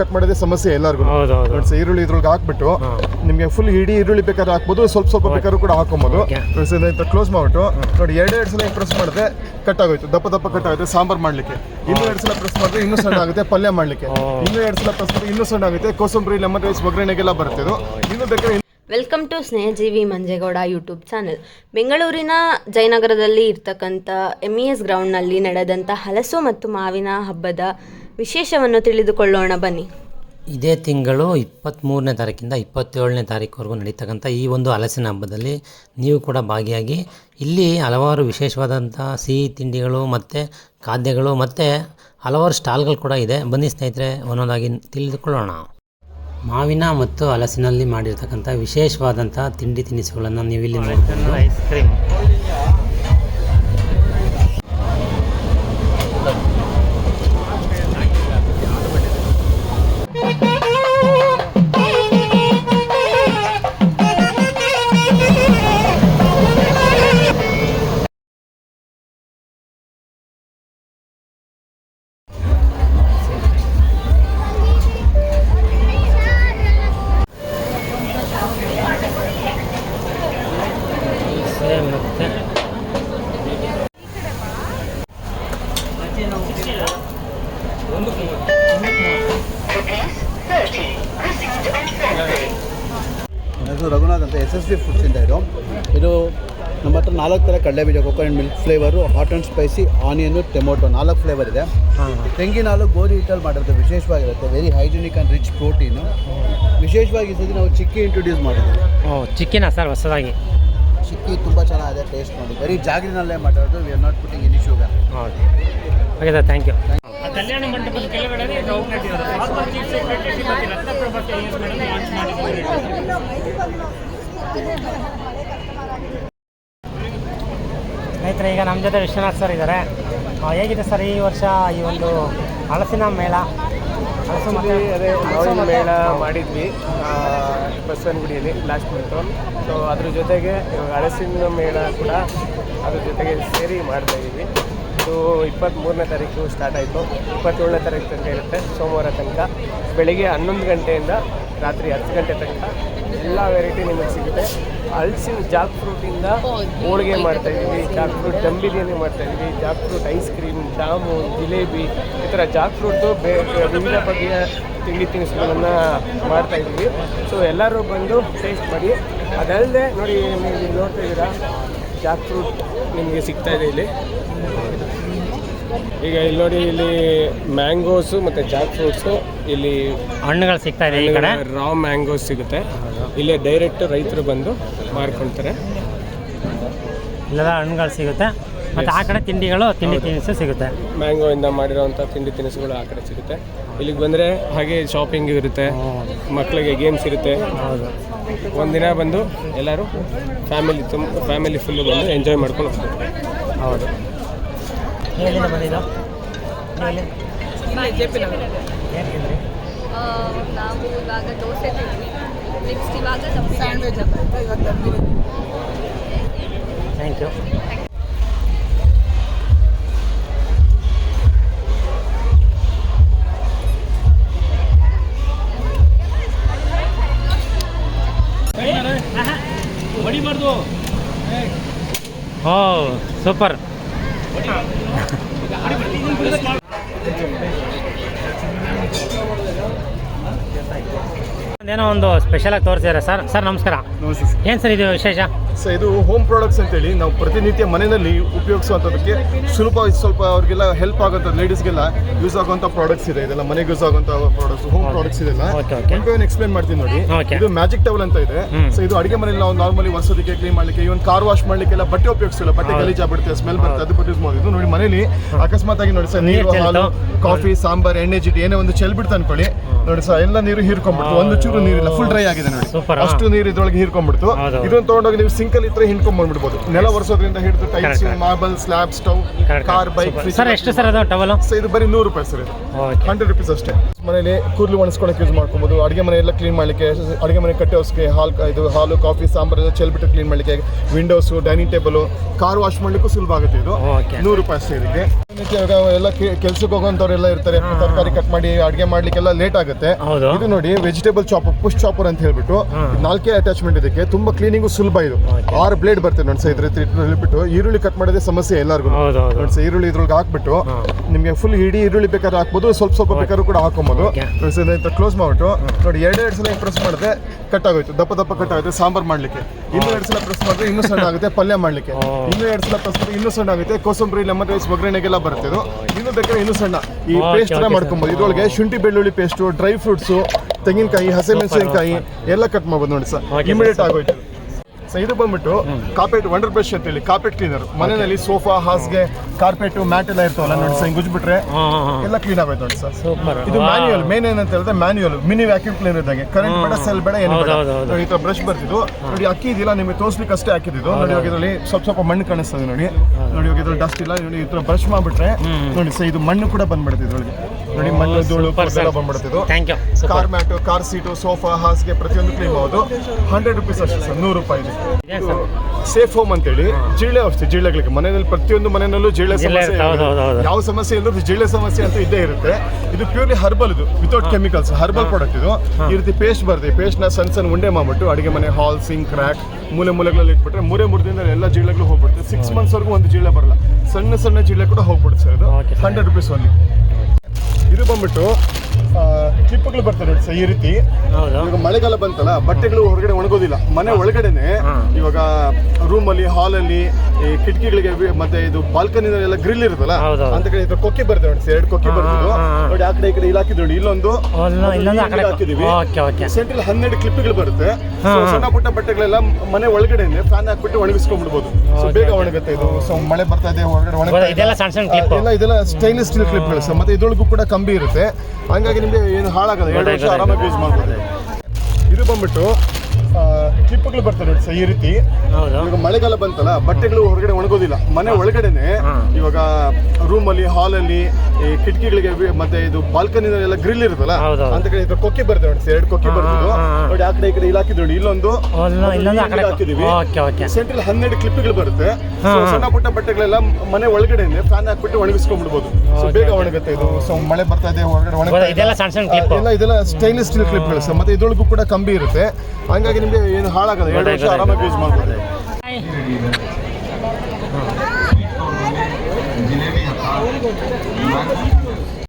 Cut ಮಾಡೋದೇ ಸಮಸ್ಯೆ ಎಲ್ಲರಿಗೂ ಈರುಳ್ಳಿ ಇದ್ರೊಳಗೆ ಹಾಕ್ಬಿಟ್ಟು ನಿಮಗೆ ಫುಲ್ ಇಡೀ ಈರುಳ್ಳಿ ಬೇಕಾದ್ರೆ ಹಾಕ್ಬೋದು ಸ್ವಲ್ಪ ಸ್ವಲ್ಪ ಬೇಕಾದ್ರೂ ಕೂಡ ಹಾಕೊಬೋದು ಇದನ್ನ ಕ್ಲೋಸ್ ಮಾಡ್ಬಿಟ್ಟು ನೋಡಿ ಎರಡು ಎರಡು ಸಲ ಪ್ರೆಸ್ ಮಾಡಿದ್ರೆ ಕಟ್ ಆಗೋಯ್ತು. ದಪ್ಪ ದಪ್ಪ ಕಟ್ ಆಗುತ್ತೆ ಸಾಂಬಾರ್ ಮಾಡ್ಲಿಕ್ಕೆ. ಇನ್ನೂ ಎರಡು ಸಲ ಪ್ರೆಸ್ ಮಾಡಿದ್ರೆ ಇನ್ನೂ ಸಣ್ಣ ಆಗುತ್ತೆ ಪಲ್ಯ ಮಾಡ್ಲಿಕ್ಕೆ. ಇನ್ನೂ ಎರಡು ಸಲ ಪ್ರೆಸ್ ಮಾಡಿದ್ರೆ ಇನ್ನೂ ಸಣ್ಣ ಆಗುತ್ತೆ ಕೋಸಂಬರಿ ಲೆಮನ್ ರೈಸ್ ಒಗ್ಗರಣೆಗೆಲ್ಲ ಬರುತ್ತೆ ಇದು. ಇನ್ನೂ ಬೇಕಾದ್ರೆ welcome to Snehajeevi Manjegowda YouTube channel ಬೆಂಗಳೂರಿನ ಜಯನಗರದಲ್ಲಿ ಇರ್ತಕ್ಕಂಥ ಎಂ ಇ ಎಸ್ ಗ್ರೌಂಡ್ನಲ್ಲಿ ನಡೆದಂಥ ಹಲಸು ಮತ್ತು ಮಾವಿನ ಹಬ್ಬದ ವಿಶೇಷವನ್ನು ತಿಳಿದುಕೊಳ್ಳೋಣ ಬನ್ನಿ. ಇದೇ ತಿಂಗಳು ಇಪ್ಪತ್ತ್ಮೂರನೇ ತಾರೀಕಿಂದ ಇಪ್ಪತ್ತೇಳನೇ ತಾರೀಕುವರೆಗೂ ನಡೀತಕ್ಕಂಥ ಈ ಒಂದು ಹಲಸಿನ ಹಬ್ಬದಲ್ಲಿ ನೀವು ಕೂಡ ಭಾಗಿಯಾಗಿ ಇಲ್ಲಿ ಹಲವಾರು ವಿಶೇಷವಾದಂಥ ಸಿಹಿ ತಿಂಡಿಗಳು ಮತ್ತು ಖಾದ್ಯಗಳು ಮತ್ತು ಹಲವಾರು ಸ್ಟಾಲ್ಗಳು ಕೂಡ ಇದೆ. ಬನ್ನಿ ಸ್ನೇಹಿತರೆ ಒಂದೊಂದಾಗಿ ತಿಳಿದುಕೊಳ್ಳೋಣ. ಮಾವಿನ ಮತ್ತು ಹಲಸಿನಲ್ಲಿ ಮಾಡಿರ್ತಕ್ಕಂಥ ವಿಶೇಷವಾದಂಥ ತಿಂಡಿ ತಿನಿಸುಗಳನ್ನು ನೀವು ಇಲ್ಲಿ ಐಸ್ ಕ್ರೀಮ್ ಹೆಸರು ರಘುನಾಥ್ ಅಂತ ಎಸ್ ಎಸ್ ಬಿ ಫುಡ್ಸ್ ಇಂದ ಇದು. ಇದು ನಮ್ಮ ಹತ್ರ ನಾಲ್ಕು ಥರ ಕಡಲೆ ಬೀಜ coconut milk flavour hot and spicy onion tomato ನಾಲ್ಕು ಫ್ಲೇವರ್ ಇದೆ. ತೆಂಗಿನ ಹಾಲು ಗೋಧಿ ಹಿಟ್ಟಲ್ಲಿ ಮಾಡಿರೋದು ವಿಶೇಷವಾಗಿರುತ್ತೆ. Very hygienic and rich protein ವಿಶೇಷವಾಗಿ ಸತಿ ನಾವು ಚಿಕ್ಕಿ ಇಂಟ್ರೊಡ್ಯೂಸ್ ಮಾಡಿದ್ವಿ. ಓ ಚಿಕ್ಕಿನ ಸರ್ ಹೊಸದಾಗಿ? ಚಿಕ್ಕಿ ತುಂಬ ಚೆನ್ನಾಗಿದೆ ಟೇಸ್ಟ್ ಮಾಡಿ ಬರೀ ಜಾಗ್ರಿನಲ್ಲೇ ಮಾಡಿರೋದು. We are not putting any sugar ಹೌದು. ಓಕೆ ಸರ್ ಥ್ಯಾಂಕ್ ಯು ಕಲ್ಯಾಣ ಮಂಟಪದ ಇದು ಔಟ್ಲೆಟ್ ಚೀಫ್ ಸೆಕ್ರೆಟರಿ ಮತ್ತು ಲಾಂಚ್ ಸ್ನೇಹಿತರೆ ಈಗ ನಮ್ಮ ಜೊತೆ ವಿಶ್ವನಾಥ್ ಸರ್ ಇದ್ದಾರೆ ಆ, ಹೇಗಿದೆ ಸರ್ ಈ ವರ್ಷ ಈ ಒಂದು ಹಲಸಿನ ಮೇಳ? ಹಲಸು ಮತ್ತು ಅದೇ ಮಾವಿನ ಮೇಳ ಮಾಡಿದ್ವಿ ಆ, ಬಸವನಗುಡಿಯಲ್ಲಿ ಲಾಸ್ಟ್ ಮಂತು ಸೊ ಅದ್ರ ಜೊತೆಗೆ ಇವಾಗ ಹಲಸಿನ ಮೇಳ ಕೂಡ ಅದ್ರ ಜೊತೆಗೆ ಸೇರಿ ಮಾಡ್ತಾ ಇದ್ದೀವಿ ಇದು ಇಪ್ಪತ್ತ್ಮೂರನೇ ತಾರೀಕು ಸ್ಟಾರ್ಟ್ ಆಯಿತು. ಇಪ್ಪತ್ತೇಳನೇ ತಾರೀಕು ತನಕ ಇರುತ್ತೆ ಸೋಮವಾರ ತನಕ. ಬೆಳಿಗ್ಗೆ ಹನ್ನೊಂದು ಗಂಟೆಯಿಂದ ರಾತ್ರಿ ಹತ್ತು ಗಂಟೆ ತನಕ ಎಲ್ಲ ವೆರೈಟಿ ನಿಮಗೆ ಸಿಗುತ್ತೆ. ಹಲ್ಸಿನ ಜಾಕ್ ಫ್ರೂಟಿಂದ ಹೋಳಿಗೆ ಮಾಡ್ತಾ ಇದ್ದೀವಿ. ಜಾಕ್ ಫ್ರೂಟ್ ದಮ್ ಬಿರಿಯಾನಿ ಮಾಡ್ತಾ ಇದ್ದೀವಿ. Jack fruit ice cream jam jalebi ಈ ಥರ ಜಾಕ್ ಫ್ರೂಟ್ದು ಬೇ ವಿವಿಧ ಬಗೆಯ ತಿಂಡಿ ತಿನಿಸುಗಳನ್ನು ಮಾಡ್ತಾ ಇದ್ದೀವಿ. ಸೊ ಎಲ್ಲರೂ ಬಂದು ಟೇಸ್ಟ್ ಮಾಡಿ. ಅದಲ್ಲದೆ ನೋಡಿ, ನೀವು ನೋಡ್ತಾ ಇದ್ದೀರಾ ಜಾಕ್ ಫ್ರೂಟ್ ನಿಮಗೆ ಸಿಗ್ತಾ ಇದೆ ಇಲ್ಲಿ. ಈಗ ಇಲ್ಲಿ ನೋಡಿ ಇಲ್ಲಿ ಮ್ಯಾಂಗೋಸು ಮತ್ತು ಜಾಕ್ ಫ್ರೂಟ್ಸು ಇಲ್ಲಿ ಹಣ್ಣುಗಳು ಸಿಗ್ತಾ ಇದೆ ಈ ಕಡೆ? ರಾ ಮ್ಯಾಂಗೋಸ್ ಸಿಗುತ್ತೆ. ಇಲ್ಲಿ ಡೈರೆಕ್ಟ್ ರೈತರು ಬಂದು ಮಾರ್ಕೊಳ್ತಾರೆ ಇಲ್ಲೆಲ್ಲ ಹಣ್ಣುಗಳು ಸಿಗುತ್ತೆ. ಮತ್ತು ಆ ಕಡೆ ತಿಂಡಿಗಳು ತಿಂಡಿ ತಿನಿಸು ಸಿಗುತ್ತೆ. ಮ್ಯಾಂಗೋ ಇಂದ ಮಾಡಿರೋವಂಥ ತಿಂಡಿ ತಿನಿಸುಗಳು ಆ ಕಡೆ ಸಿಗುತ್ತೆ. ಇಲ್ಲಿಗೆ ಬಂದರೆ ಹಾಗೆ ಶಾಪಿಂಗ್ ಇರುತ್ತೆ. ಮಕ್ಕಳಿಗೆ ಗೇಮ್ಸ್ ಇರುತ್ತೆ. ಹೌದು. ಒಂದಿನ ಬಂದು ಎಲ್ಲರೂ ಫ್ಯಾಮಿಲಿ ತುಂಬ ಫ್ಯಾಮಿಲಿ ಫುಲ್ಲು ಬಂದು ಎಂಜಾಯ್ ಮಾಡ್ಕೊಂಡು ಹೋಗ್ತಾರೆ ಹೌದು. ನೀವು ಇವಾಗ ದೋಸೆ ತಿಂದ್ವಿ. ನೆಕ್ಸ್ಟ್ ಇವಾಗ ಸ್ಯಾಂಡ್ವಿಚ್ ಥ್ಯಾಂಕ್ ಯು ಓ ಸೂಪರ್. ಏನೋ ಒಂದು ಸ್ಪೆಷಲಾಗಿ ತೋರಿಸಿದ್ದಾರೆ ಸರ್ ಸರ್ ನಮಸ್ಕಾರ. ಏನು ಸರ್ ಇದು ವಿಶೇಷ? ಸೊ ಇದು ಹೋಮ್ ಪ್ರಾಡಕ್ಟ್ಸ್ ಅಂತೇಳಿ ನಾವು ಪ್ರತಿನಿತ್ಯ ಮನೆಯಲ್ಲಿ ಉಪಯೋಗಿಸುವಂಥದ್ದಕ್ಕೆ ಸುಲಭವಾಗಿ ಸ್ವಲ್ಪ ಅವ್ರಿಗೆಲ್ಲ ಹೆಲ್ಪ್ ಆಗುತ್ತೆ ಲೇಡೀಸ್ಗೆಲ್ಲ ಯೂಸ್ ಆಗುವಂಥ ಪ್ರಾಡಕ್ಟ್ಸ್ ಇದೆ. ಇದೆಲ್ಲ ಮನೆಗೆ ಯೂಸ್ ಆಗುವಂಥ ಪ್ರಾಡಕ್ಟ್ಸ್ ಹೋಮ್ ಪ್ರಾಡಕ್ಟ್ಸ್ ಇದೆಲ್ಲ. ಒನ್ ಎಕ್ಸ್ಪ್ಲೇನ್ ಮಾಡ್ತೀನಿ ನೋಡಿ. ಇದು ಮ್ಯಾಜಿಕ್ ಟವಲ್ ಅಂತ ಇದೆ. ಸೊ ಇದು ಅಡುಗೆ ಮನೆಯಲ್ಲಿ ನಾವು ನಾರ್ಮಲಿ ಒರೆಸೋದಕ್ಕೆ ಕ್ಲೀನ್ ಮಾಡಲಿಕ್ಕೆ ಇವನ್ ಕಾರ್ ವಾಶ್ ಮಾಡಲಿಕ್ಕೆಲ್ಲ ಬಟ್ಟೆ ಉಪಯೋಗಿಸ್ತಿಲ್ಲ ಬಟ್ಟೆ ಗಲೀಜ್ ಆಗ್ಬಿಡುತ್ತೆ ಸ್ಮೆಲ್ ಬರುತ್ತೆ ಅದು ಯೂಸ್ ಮಾಡಿದ್ದು ನೋಡಿ ಮನೇಲಿ ಅಕಸ್ಮಾತ್ ಆಗಿ ನೋಡಿ ಸರ್ ನೀರ್ ಹಾಲು ಕಾಫಿ ಸಾಂಬಾರ್ ಎಣ್ಣೆ ಜಿಟ್ಟು ಏನೇ ಒಂದು ಚೆಲ್ ಬಿಡ್ತು ಅನ್ಕೊಳ್ಳಿ. ನೋಡಿ ಸರ್ ಎಲ್ಲ ನೀರು ಹೀರ್ಕೊಂಡ್ಬಿಡ್ತು. ಒಂದು ಚೂರು ನೀರಿಲ್ಲ ಫುಲ್ ಡ್ರೈ ಆಗಿದೆ ನೋಡಿ. ಅಷ್ಟು ನೀರು ಇದ್ರೊಳಗೆ ಹೀರ್ಕೊಂಡ್ಬಿಡ್ತು. ಇದನ್ನು ಇದನ್ನ ತಗೊಂಡೋಗಿ ನೀವು ಸಿಂಕಲ್ ಇದ್ರೆ ಹಿಂಡ್ಕೊಂಡ್ ಬಂದ್ಬಿಡ್ಬೋದು. ನೆಲ ಒರೆಸೋದ್ರಿಂದ ಹಿಡಿದು tiles. Marble slab stove car bike sir ಎಷ್ಟು ಸರ್ ಅದು ಟವಲ್ ಇದು ಬರೀ ನೂರು ರೂಪಾಯಿ ಸರ್ ಇದು. ಹಂಡ್ರೆಡ್ ರುಪೀಸ್ ಅಷ್ಟೇ. ಮನೇಲಿ ಕೂದಲು ಒಣಸ್ಕೊಳಕ್ಕೆ ಯೂಸ್ ಮಾಡ್ಕೊಬೋದು. ಅಡುಗೆ ಮನೆ ಎಲ್ಲ ಕ್ಲೀನ್ ಮಾಡಲಿಕ್ಕೆ ಅಡುಗೆ ಮನೆ ಕಟ್ಟೋಸ್ಗೆ ಹಾಲ್ ಇದು ಹಾಲು ಕಾಫಿ ಸಾಂಬಾರ್ ಎಲ್ಲ ಚೆಲ್ಬಿಟ್ಟು ಕ್ಲೀನ್ ಮಾಡಲಿಕ್ಕೆ windows dining table car wash ಮಾಡಲಿಕ್ಕೂ ಸುಲಭ ಆಗುತ್ತೆ ಇದು. ನೂರು ರೂಪಾಯಿ ಅಷ್ಟೇ ಇದಕ್ಕೆ. ಎಲ್ಲ ಕೆಲ್ಸಕ್ಕೆ ಹೋಗೋಂಥವ್ರೆಲ್ಲ ಇರ್ತಾರೆ ತರಕಾರಿ ಕಟ್ ಮಾಡಿ ಅಡಿಗೆ ಮಾಡ್ಲಿಕ್ಕೆಲ್ಲ ಲೇಟ್ ಆಗುತ್ತೆ. ಇದು ನೋಡಿ ವೆಜಿಟೇಬಲ್ ಚಾಪರ್ ಪುಷ್ ಚಾಪರ್ ಅಂತ ಹೇಳ್ಬಿಟ್ಟು ನಾಲ್ಕೇ ಅಟ್ಯಾಚ್ಮೆಂಟ್ ಇದಕ್ಕೆ ತುಂಬಾ ಕ್ಲೀನಿಂಗ್ ಸುಲಭ ಇದು. ಆರು ಬ್ಲೇಡ್ ಬರ್ತದೆ ನೋಡಿ ಸರ್ ಇದ್ರ ಹೇಳ್ಬಿಟ್ಟು ಈರುಳ್ಳಿ ಕಟ್ ಮಾಡೋದೇ ಸಮಸ್ಯೆ ಎಲ್ಲರಿಗೂ. ನೋಡಿ ಸರ್ ಈರುಳ್ಳಿ ಇದ್ರೊಳಗೆ ಹಾಕ್ಬಿಟ್ಟು ನಿಮಗೆ ಫುಲ್ ಇಡೀ ಈರುಳ್ಳಿ ಬೇಕಾದ್ರೆ ಹಾಕ್ಬೋದು ಸ್ವಲ್ಪ ಸ್ವಲ್ಪ ಬೇಕಾದ್ರೂ ಕೂಡ ಹಾಕೊಬೋದು. ಕ್ಲೋಸ್ ಮಾಡ್ಬಿಟ್ಟು ನೋಡಿ ಎರಡೆರಡು ಸಲ ಪ್ರೆಸ್ ಮಾಡಿದ್ರೆ ಕಟ್ ಆಗೋಯ್ತು ದಪ್ಪ ದಪ್ಪ ಕಟ್ ಆಗುತ್ತೆ ಸಾಂಬಾರ್ ಮಾಡ್ಲಿಕ್ಕೆ. ಇನ್ನೂ ಎರಡು ಸಲ ಪ್ರೆಸ್ ಮಾಡಿದ್ರೆ ಇನ್ನೂ ಸಣ್ಣ ಆಗುತ್ತೆ ಪಲ್ಯ ಮಾಡ್ಲಿಕ್ಕೆ. ಇನ್ನೂ ಎರಡು ಸಲ ಪ್ರೆಸ್ ಮಾಡಿದ್ರೆ ಇನ್ನೂ ಸಣ್ಣ ಆಗುತ್ತೆ ಕೋಸಂಬರಿ ಲೆಮನ್ ರೈಸ್ ಒಗ್ಗರಣೆಗೆಲ್ಲ ಬರುತ್ತೆ ಇದು. ಇನ್ನು ಬೇಕಾದ್ರೆ ಇನ್ನೂ ಸಣ್ಣ. ಈ ಪೇಸ್ಟ್ ತರ ಮಾಡ್ಕೊಬೋದು. ಇದ್ರೊಳಗೆ ಶುಂಠಿ ಬೆಳ್ಳುಳ್ಳಿ ಪೇಸ್ಟು ಡ್ರೈ ಫ್ರೂಟ್ಸು ತೆಂಗಿನಕಾಯಿ ಹಸಿಮೆಣಸಿನಕಾಯಿ ಎಲ್ಲ ಕಟ್ ಮಾಡ್ಬೋದು ನೋಡಿ ಸರ್. ಇಮಿಡಿಯೇಟ್ ಆಗೋಯ್ತು. ಸೊ ಇದು ಬಂದ್ಬಿಟ್ಟು ಕಾರ್ಪೆಟ್ ವಂಡರ್ ಬ್ರಷ್ ಅಂತ ಹೇಳಿ ಕಾರ್ಪೆಟ್ ಕ್ಲೀನರ್ ಮನೆಯಲ್ಲಿ ಸೋಫಾ ಹಾಸ್ಗೆ ಕಾರ್ಪೆಟ್ ಮ್ಯಾಟ್ ಎಲ್ಲ ಇರ್ತಾವಲ್ಲ ನೋಡಿ ಸರ್ ಗುಜ್ಬಿಟ್ರೆ ಎಲ್ಲ ಕ್ಲೀನ್ ಆಗುತ್ತೆ ನೋಡಿ ಸರ್. ಸೂಪರ್ ಇದು ಮ್ಯಾನ್ಯುಯಲ್ ಮೇನ್ ಏನಂತ ಹೇಳಿದ್ರೆ ಮ್ಯಾನ್ಯುಯಲ್ ಮಿನಿ ವ್ಯಾಕ್ಯೂಮ್ ಕ್ಲೀನರ್ ಇದ್ದಂಗೆ. ಕರೆಂಟ್ ಬೇಡ ಸೆಲ್ ಬೇಡ ಏನು ಬೇಡ. ಈ ತರ ಬ್ರಷ್ ಬರ್ತಿದ್ದು. ನೋಡಿ ಅಕ್ಕಿ ಇದಿಲ್ಲ ನಿಮಗೆ ತೋರಿಸ್ಲಿಕ್ಕೆ ಅಷ್ಟೇ ಹಾಕಿದ್ದು. ನೋಡಿ ಇವಾಗ ಇದರಲ್ಲಿ ಸ್ವಲ್ಪ ಸ್ವಲ್ಪ ಮಣ್ಣು ಕಾಣಿಸ್ತದೆ ನೋಡಿ. ನೋಡಿ ಇವಾಗ ಇದ್ರಲ್ಲಿ ಡಸ್ಟ್ ಇಲ್ಲ. ನೋಡಿ ಈ ತರ ಬ್ರಷ್ ಮಾಡಿಬಿಟ್ರೆ ನೋಡಿ ಸರ್ ಇದು ಮಣ್ಣು ಕೂಡ ಬಂದ್ಬಿಡುತ್ತೆ ಇದ್ರೊಳಗೆ. ನೋಡಿ ಮಣ್ಣು ಧೂಳು ಎಲ್ಲ ಬಂದ್ಬಿಡುತ್ತೆ thank you car mat car seat sofa ಹಾಸಿಗೆ ಪ್ರತಿಯೊಂದು ಕ್ಲೀನ್ ಮಾಡೋದು ಹಂಡ್ರೆಡ್ ರುಪೀಸ್ ಅಷ್ಟೇ ಸರ್ ನೂರು ರೂಪಾಯಿ ಸೇಫ್ ಹೋಮ್ ಅಂತೇಳಿ ಜಿಳ್ಳೆ ಔಷಧಿ ಜಿಳ್ಳೆಗಳಿಗೆ ಮನೆಯಲ್ಲಿ ಪ್ರತಿಯೊಂದು ಮನೆಯಲ್ಲೂ ಜಿಳ್ಳೆ ಸಮಸ್ಯೆ. ಯಾವ ಸಮಸ್ಯೆ ಇಲ್ಲದ್ರೂ ಜಿಳ್ಳೆ ಸಮಸ್ಯೆ ಅಂತ ಇದ್ದೇ ಇರುತ್ತೆ. ಇದು ಪ್ಯೂರ್ಲಿ ಹರ್ಬಲ್ ಇದು ವಿತೌಟ್ ಕೆಮಿಕಲ್ಸ್ ಹರ್ಬಲ್ ಪ್ರಾಡಕ್ಟ್ ಇದು. ಈ ರೀತಿ ಪೇಸ್ಟ್ ಬರ್ತದೆ ಪೇಸ್ಟ್ನ ಸಣ್ಣ ಸಣ್ಣ ಉಂಡೆ ಮಾಡ್ಬಿಟ್ಟು ಅಡುಗೆ ಮನೆ ಹಾಲ್ ಸಿಂಕ್ ಕ್ರ್ಯಾಕ್ ಮೂಲೆ ಮೂಲೆಗಳಲ್ಲಿ ಇಟ್ಬಿಟ್ರೆ ಮೂರೇ ಮೂರು ದಿನದಲ್ಲಿ ಎಲ್ಲ ಜಿಳ್ಳೆಗಳು ಹೋಗ್ಬಿಡುತ್ತೆ. ಸಿಕ್ಸ್ ಮಂತ್ಸ್ ವರೆಗೂ ಒಂದು ಜಿಳ್ಳೆ ಬರಲ್ಲ. ಸಣ್ಣ ಸಣ್ಣ ಜಿಳ್ಳೆ ಕೂಡ ಹೋಗ್ಬಿಡುತ್ತೆ ಸರ್ ಇದು. ಹಂಡ್ರೆಡ್ ರುಪೀಸ್ ಓನ್ಲಿ ಇದು ಬಂದ್ಬಿಟ್ಟು ಕ್ಲಿಪ್ಗಳು ಬರ್ತಾರೆ ನೋಡಿ ಸರ್ ಈ ರೀತಿ. ಇವಾಗ ಮಳೆಗಾಲ ಬಂತಲ್ಲ ಬಟ್ಟೆಗಳು ಹೊರಗಡೆ ಒಣಗೋದಿಲ್ಲ. ಮನೆ ಒಳಗಡೆನೆ ಇವಾಗ ರೂಮ್ ಅಲ್ಲಿ ಹಾಲ್ ಅಲ್ಲಿ ಈ ಕಿಟಕಿಗಳಿಗೆ ಮತ್ತೆ ಇದು ಬಾಲ್ಕನಿ ಎಲ್ಲ ಗ್ರಿಲ್ ಇರುತ್ತಲ್ಲ. ಅಂತ ಕಡೆ ಇದ್ರ ಕೊಕ್ಕಿ ಬರ್ತದೆ ನೋಡಿ ಎರಡು ಕೊಕ್ಕಿ ಹಾ. ನೋಡಿ ಆ ಕಡೆ ಈ ಕಡೆ ಇಲ್ಲಿ ಹಾಕಿದ್ರು ನೋಡಿ ಇಲ್ಲೊಂದು. ಹಾಕಿದೀವಿ ಸೆಂಟ್ರಲ್ ಹನ್ನೆರಡು ಕ್ಲಿಪ್ಗಳು ಬರುತ್ತೆ. ಸಣ್ಣ ಪುಟ್ಟ ಬಟ್ಟೆಗಳೆಲ್ಲ ಮನೆ ಒಳಗಡೆನೆ ಫ್ಯಾನ್ ಹಾಕ್ಬಿಟ್ಟು ಒಣಗಿಸ್ಕೊಂಡ್ಬಿಡ್ಬೋದು. ಸೊ ಬೇಗ ಒಣಗುತ್ತೆ ಇದು. ಸೊ ಮಳೆ ಬರ್ತಾ ಇದೆ ಹೊರಗಡೆ ಒಣಗ್ತಾ ಇದೆ. ಇದೆಲ್ಲ ಸಣ್ಣ ಸಣ್ಣ clip. ಆ, ಎಲ್ಲ ಇದೆಲ್ಲ ಸ್ಟೈನ್ಲೆಸ್ ಸ್ಟೀಲ್ ಕ್ಲಿಪ್ಗಳು ಸರ್. ಮತ್ತೆ ಇದ್ರೊಳಗೂ ಕೂಡ ಕಂಬಿ ಇರುತ್ತೆ. ಹಂಗಾಗಿ ಏನು ಹಾಳಾಗಲ್ಲ. ಎರಡು ವರ್ಷ ಆರಾಮಾಗಿ ಯೂಸ್ ಮಾಡ್ಬೋದು. ಇದು ಬಂದ್ಬಿಟ್ಟು ಕ್ಲಿಪ್ಗಳು ಬರ್ತವೆ ನೋಡಿ ಸರ್ ಈ ರೀತಿ. ಇವಾಗ ಮಳೆಗಾಲ ಬಂತಲ್ಲ ಬಟ್ಟೆಗಳು ಹೊರಗಡೆ ಒಣಗೋದಿಲ್ಲ. ಮನೆ ಒಳಗಡೆನೆ ಇವಾಗ ರೂಮ್ ಅಲ್ಲಿ ಹಾಲ್ ಅಲ್ಲಿ ಈ ಕಿಟಕಿಗಳಿಗೆ ಮತ್ತೆ ಇದು ಬಾಲ್ಕನಿ ಎಲ್ಲ ಗ್ರಿಲ್ ಇರುತ್ತಲ್ಲ. ಅಂತ ಕಡೆ ಇದ್ರ ಕೊಕ್ಕಿ ಬರ್ತವೆ ನೋಡಿ ಎರಡು ಕೊಕ್ಕಿ ಹಾ. ನೋಡಿ ಆ ಕಡೆ ಈ ಕಡೆ ಇಲ್ಲಿ ಹಾಕಿದ್ರು ನೋಡಿ ಇಲ್ಲೊಂದು ಹಾಕಿದೀವಿ ಸೆಂಟ್ರಲ್ ಹನ್ನೆರಡು ಕ್ಲಿಪ್ಗಳು ಬರುತ್ತೆ. ಸಣ್ಣ ಪುಟ್ಟ ಬಟ್ಟೆಗಳೆಲ್ಲ ಮನೆ ಒಳಗಡೆನೆ ಫ್ಯಾನ್ ಹಾಕ್ಬಿಟ್ಟು ಒಣಗಿಸ್ಕೊಂಡ್ಬಿಡ್ಬೋದು. ಸೊ ಬೇಗ ಒಣಗುತ್ತೆ ಇದು. ಸೊ ಮಳೆ ಬರ್ತಾ ಇದೆ ಹೊರಗಡೆ ಎಲ್ಲ ಇದೆಲ್ಲ ಸ್ಟೈನ್ಲೆಸ್ ಸ್ಟೀಲ್ ಕ್ಲಿಪ್ಗಳು ಸರ್ ಮತ್ತೆ ಇದ್ರೊಳಗೂ ಕೂಡ ಕಂಬಿ ಇರುತ್ತೆ. ಹಂಗಾಗಿ ನಿಮಗೆ ಏನು ಹಾಳಾಗಲ್ಲ ಎರಡು ವರ್ಷ ಗೊತ್ತಾಯ್ತು, ಆರಾಮಾಗಿ ಯೂಸ್ ಮಾಡ್ಬೋದು ಹಾಯ್